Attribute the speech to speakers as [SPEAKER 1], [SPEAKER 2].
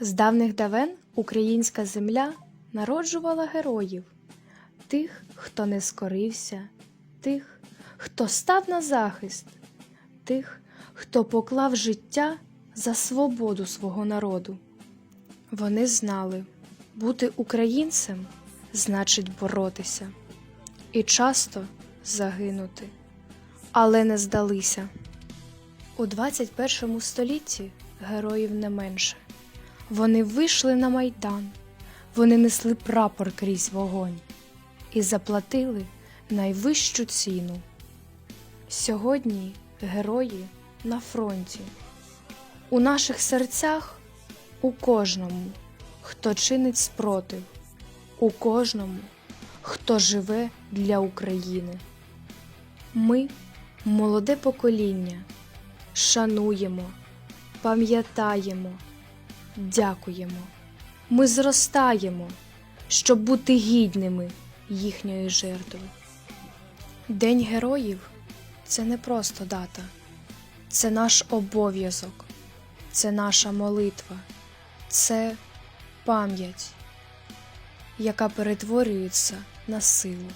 [SPEAKER 1] З давних давен українська земля народжувала героїв, тих, хто не скорився, тих, хто став на захист, тих, хто поклав життя за свободу свого народу. Вони знали, бути українцем значить боротися і часто загинути, але не здалися. У 21 столітті героїв не менше. Вони вийшли на майдан, вони несли прапор крізь вогонь і заплатили найвищу ціну. Сьогодні герої на фронті. У наших серцях у кожному, хто чинить спротив, у кожному, хто живе для України. Ми, молоде покоління, шануємо, пам'ятаємо, дякуємо. Ми зростаємо, щоб бути гідними їхньої жертви. День героїв це не просто дата, це наш обов'язок, це наша молитва, це пам'ять, яка перетворюється на силу.